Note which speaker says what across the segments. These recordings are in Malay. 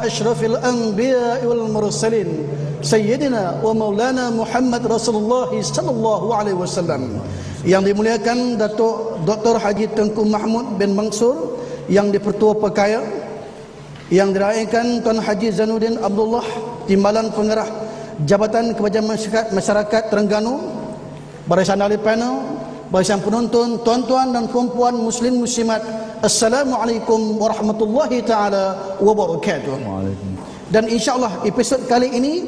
Speaker 1: أشرف الأنبياء والمرسلين سيدنا ومولانا محمد رسول الله صلى الله عليه وسلم yang dimuliakan Datuk Dr. Haji Tengku Mahmud bin Mansur yang dipertua Pekaya yang diraihkan Tuan Haji Zanuddin Abdullah Timbalan Pengarah Jabatan Kebajikan Masyarakat, Masyarakat Terengganu barisan ahli panel barisan penonton tuan-tuan dan puan-puan muslim muslimat Assalamualaikum warahmatullahi taala wabarakatuh. Dan insyaallah episod kali ini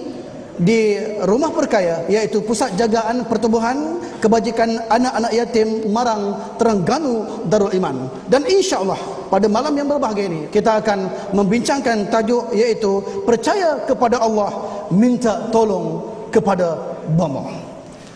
Speaker 1: di Rumah Perkaya iaitu Pusat Jagaan Pertubuhan Kebajikan Anak-anak Yatim Marang Terengganu Darul Iman. Dan insyaallah pada malam yang berbahagia ini kita akan membincangkan tajuk iaitu percaya kepada Allah minta tolong kepada Bama.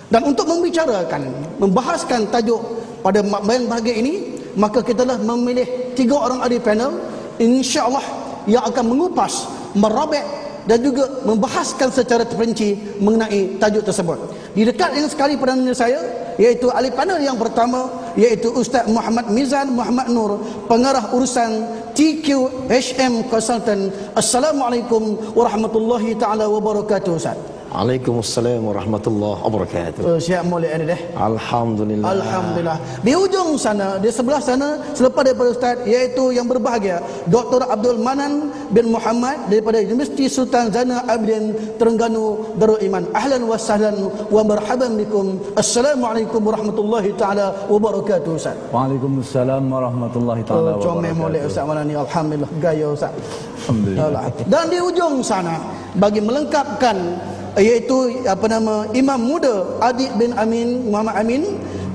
Speaker 1: Dan untuk membicarakan, membahaskan tajuk pada malam bahagia ini, maka kita telah memilih tiga orang ahli panel insyaallah yang akan mengupas, merobek dan juga membahaskan secara terperinci mengenai tajuk tersebut. Di dekat yang sekali perdana saya iaitu ahli panel yang pertama iaitu Ustaz Muhammad Mizan Muhammad Nur pengarah urusan TQHM Consultant. Assalamualaikum warahmatullahi taala wabarakatuh Ustaz.
Speaker 2: Waalaikumsalam warahmatullahi wabarakatuh.
Speaker 1: Oh, siap mulia ini deh.
Speaker 2: Alhamdulillah.
Speaker 1: Alhamdulillah. Di ujung sana, di sebelah sana, selepas daripada Ustaz, iaitu yang berbahagia, Dr. Abdul Manan bin Muhammad daripada Universiti Sultan Zana Abidin Terengganu Darul Iman. Ahlan wa sahlan wa marhaban bikum. Assalamualaikum warahmatullahi taala wabarakatuh Ustaz.
Speaker 3: Waalaikumsalam warahmatullahi taala
Speaker 1: Oh, comel mulia
Speaker 3: wabarakatuh.
Speaker 1: Ustaz Malani. Alhamdulillah. Gaya Ustaz.
Speaker 3: Alhamdulillah.
Speaker 1: Dan di ujung sana bagi melengkapkan iaitu apa nama Imam Muda Adik bin Amin Muhammad Amin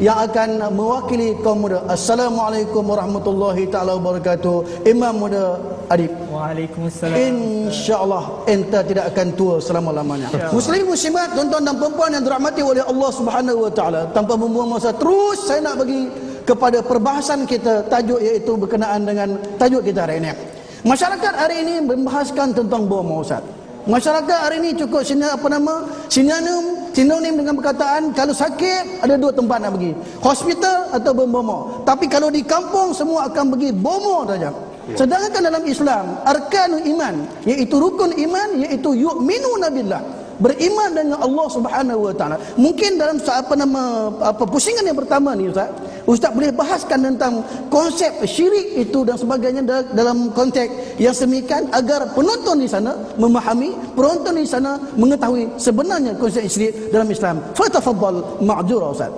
Speaker 1: yang akan mewakili kaum muda. Assalamualaikum warahmatullahi taala wabarakatuh. Imam Muda Adik.
Speaker 4: Waalaikumsalam.
Speaker 1: InsyaAllah enta tidak akan tua selama-lamanya. Muslim muslimat, tuan-tuan dan perempuan yang dirahmati oleh Allah Subhanahu wa taala. Tanpa membuang masa terus saya nak bagi kepada perbahasan kita tajuk iaitu berkenaan dengan tajuk kita hari ini. Masyarakat hari ini membahaskan tentang bom Ustaz. Masyarakat hari ini cukup sini apa nama? Sinonim, sinonim dengan perkataan kalau sakit ada dua tempat nak pergi. Hospital atau bomo. Tapi kalau di kampung semua akan pergi bomo saja. Sedangkan dalam Islam arkanul iman iaitu rukun iman iaitu yu'minu nabillah beriman dengan Allah Subhanahu wa taala. Mungkin dalam apa nama apa pusingan yang pertama ni Ustaz, Ustaz boleh bahaskan tentang konsep syirik itu dan sebagainya da- dalam konteks yang semikian agar penonton di sana memahami, penonton di sana mengetahui sebenarnya konsep syirik dalam Islam. Fatafaddal ma'jura Ustaz.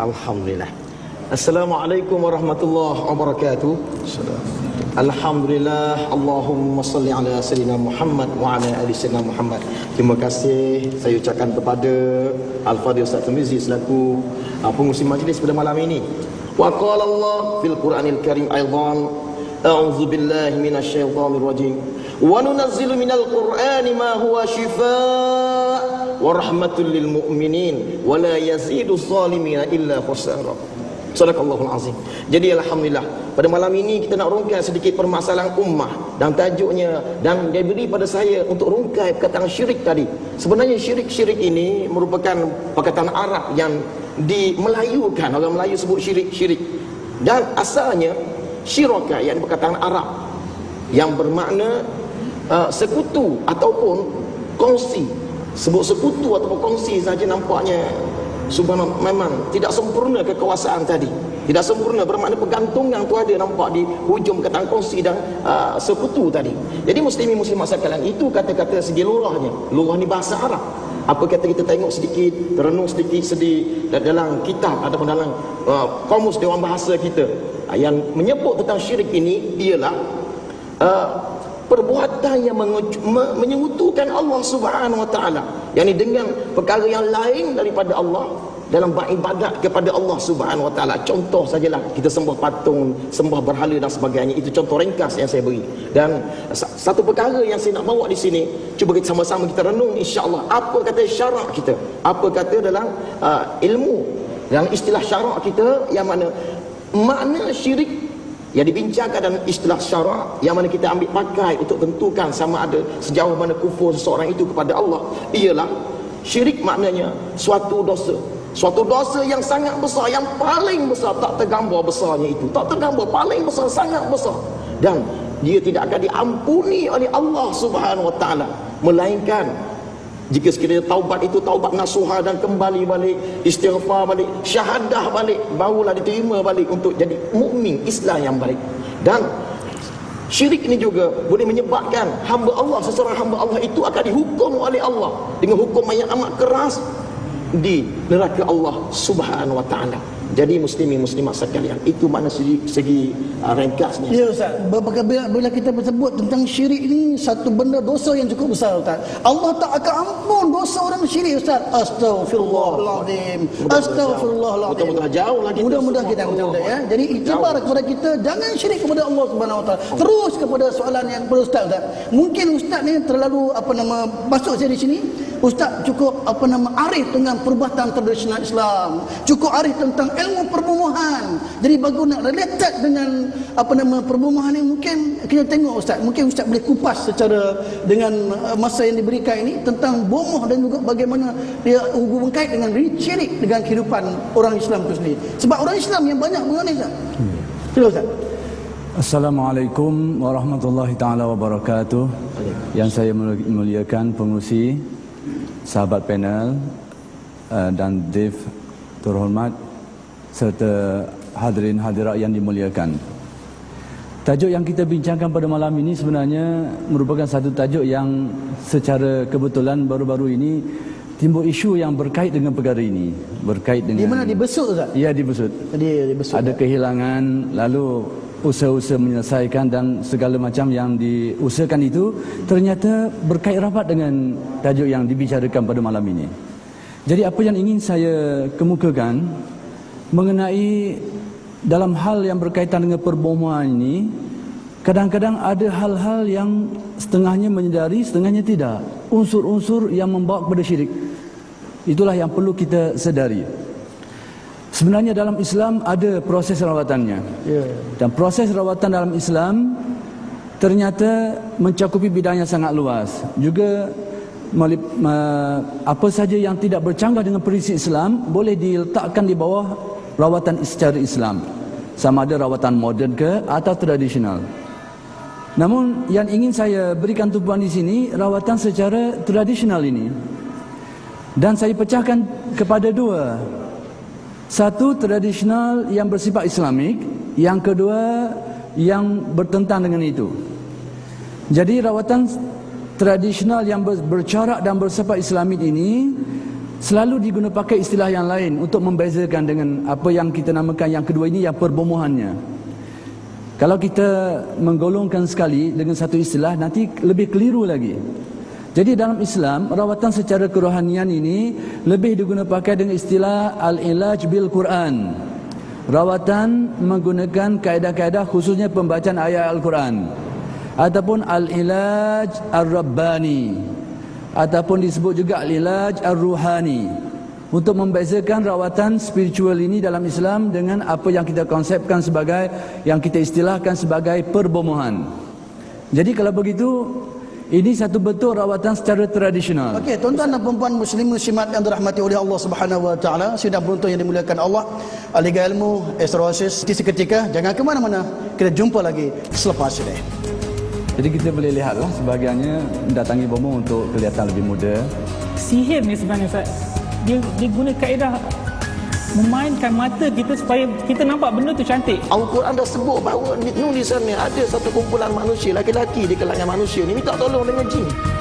Speaker 2: Alhamdulillah. Assalamualaikum warahmatullahi wabarakatuh. Alhamdulillah Allahumma salli ala Sayyidina Muhammad wa ala ali Sayyidina Muhammad Terima kasih saya ucapkan kepada Al-Fadhil Ustaz Tirmizi selaku pengurusi majlis pada malam ini? Wa qala Allah fil Quranil Karim aidan A'udzu billahi minasy syaithanir rajim Wa nunazzilu minal Qur'ani ma huwa shifaa wa rahmatul lil mu'minin wa la yazidu zalimina illa khusara Sadaqallahul azim. Jadi alhamdulillah pada malam ini kita nak rungkai sedikit permasalahan ummah dan tajuknya dan dia beri pada saya untuk rungkai perkataan syirik tadi. Sebenarnya syirik-syirik ini merupakan perkataan Arab yang dimelayukan orang Melayu sebut syirik-syirik. Dan asalnya syiraka yang perkataan Arab yang bermakna uh, sekutu ataupun kongsi. Sebut sekutu ataupun kongsi saja nampaknya Subhanallah memang tidak sempurna kekuasaan tadi. Tidak sempurna bermakna pergantungan tu ada nampak di hujung perkataan kongsi dan uh, sekutu tadi. Jadi muslimin muslimat sekalian itu kata-kata segi lurahnya. Lurah ni bahasa Arab. Apa kata kita tengok sedikit terenung sedikit sedih dalam kitab ataupun dalam uh, kamus dewan bahasa kita. Uh, yang menyebut tentang syirik ini ialah uh, perbuatan yang mengecu- me- menyekutukan Allah Subhanahu wa taala. Yakni dengan perkara yang lain daripada Allah dalam beribadat kepada Allah Subhanahu wa taala. Contoh sajalah kita sembah patung sembah berhala dan sebagainya. Itu contoh ringkas yang saya beri. Dan sa- satu perkara yang saya nak bawa di sini cuba kita sama-sama kita renung insya-Allah. Apa kata syarak kita? Apa kata dalam uh, ilmu? Dalam istilah syarak kita yang mana? Makna syirik yang dibincangkan dalam istilah syarak yang mana kita ambil pakai untuk tentukan sama ada sejauh mana kufur seseorang itu kepada Allah ialah syirik maknanya suatu dosa. Suatu dosa yang sangat besar yang paling besar tak tergambar besarnya itu. Tak tergambar paling besar sangat besar. Dan dia tidak akan diampuni oleh Allah Subhanahu wa taala. Melainkan jika sekiranya taubat itu taubat nasuha dan kembali balik istighfar balik syahadah balik barulah diterima balik untuk jadi mukmin Islam yang baik. Dan syirik ini juga boleh menyebabkan hamba Allah seseorang hamba Allah itu akan dihukum oleh Allah dengan hukuman yang amat keras di neraka Allah Subhanahu wa taala jadi muslimin muslimat sekalian itu mana segi, segi uh, ringkasnya
Speaker 1: Ya Ustaz, bila, bila, bila kita bersebut tentang syirik ni satu benda dosa yang cukup besar Ustaz. Allah tak akan ampun dosa orang syirik Ustaz. Astagfirullahalazim. Astagfirullahalazim.
Speaker 2: Betul-betul jauh lagi
Speaker 1: Mudah-mudah kita mudah ya. Jadi iktibar kepada kita jangan syirik kepada Allah Subhanahu Wa Taala. Terus kepada soalan yang kepada Ustaz Ustaz. Mungkin Ustaz ni terlalu apa nama masuk saya di sini Ustaz cukup apa nama arif dengan perubatan tradisional Islam. Cukup arif tentang ilmu perbunuhan. Jadi bagus nak related dengan apa nama perbunuhan ni mungkin kita tengok Ustaz. Mungkin Ustaz boleh kupas secara dengan uh, masa yang diberikan ini tentang bomoh dan juga bagaimana dia hubungan kait dengan syirik dengan kehidupan orang Islam itu sendiri. Sebab orang Islam yang banyak mengenai Ustaz. Sila Ustaz.
Speaker 3: Assalamualaikum warahmatullahi taala wabarakatuh. Yang saya muliakan pengurusi, sahabat panel uh, dan Dev terhormat serta hadirin hadirat yang dimuliakan. Tajuk yang kita bincangkan pada malam ini sebenarnya merupakan satu tajuk yang secara kebetulan baru-baru ini timbul isu yang berkait dengan perkara ini, berkait dengan
Speaker 1: Di mana dibesut Ustaz?
Speaker 3: Ya dibesut.
Speaker 1: Jadi dibesut.
Speaker 3: Ada kehilangan lalu usaha-usaha menyelesaikan dan segala macam yang diusahakan itu ternyata berkait rapat dengan tajuk yang dibicarakan pada malam ini. Jadi apa yang ingin saya kemukakan mengenai dalam hal yang berkaitan dengan perbomohan ini kadang-kadang ada hal-hal yang setengahnya menyedari setengahnya tidak. Unsur-unsur yang membawa kepada syirik. Itulah yang perlu kita sedari sebenarnya dalam Islam ada proses rawatannya.
Speaker 1: Ya.
Speaker 3: dan proses rawatan dalam Islam ternyata mencakupi bidang yang sangat luas. Juga apa saja yang tidak bercanggah dengan prinsip Islam boleh diletakkan di bawah rawatan secara Islam. Sama ada rawatan moden ke atau tradisional. Namun yang ingin saya berikan tumpuan di sini rawatan secara tradisional ini. Dan saya pecahkan kepada dua satu tradisional yang bersifat Islamik yang kedua yang bertentang dengan itu jadi rawatan tradisional yang ber- bercorak dan bersifat Islamik ini selalu digunakan istilah yang lain untuk membezakan dengan apa yang kita namakan yang kedua ini yang perbomohannya. Kalau kita menggolongkan sekali dengan satu istilah nanti lebih keliru lagi. Jadi dalam Islam rawatan secara kerohanian ini lebih digunakan pakai dengan istilah al-ilaj bil Quran. Rawatan menggunakan kaedah-kaedah khususnya pembacaan ayat Al-Quran ataupun al-ilaj ar-rabbani ataupun disebut juga al-ilaj ar-ruhani untuk membezakan rawatan spiritual ini dalam Islam dengan apa yang kita konsepkan sebagai yang kita istilahkan sebagai perbomohan. Jadi kalau begitu ini satu bentuk rawatan secara tradisional.
Speaker 1: Okey, tuan-tuan dan puan muslim muslimat yang dirahmati oleh Allah Subhanahu wa taala, sidang penonton yang dimuliakan Allah, Liga Ilmu Astrosis seketika jangan ke mana-mana. Kita jumpa lagi selepas ini.
Speaker 3: Jadi kita boleh lihatlah sebahagiannya mendatangi bomo untuk kelihatan lebih muda.
Speaker 4: sihir ni sebenarnya Ustaz dia, dia guna kaedah memainkan mata kita supaya kita nampak benda tu cantik.
Speaker 2: Al-Quran dah sebut bahawa nulisannya ada satu kumpulan manusia laki-laki di kalangan manusia ni minta tolong dengan jin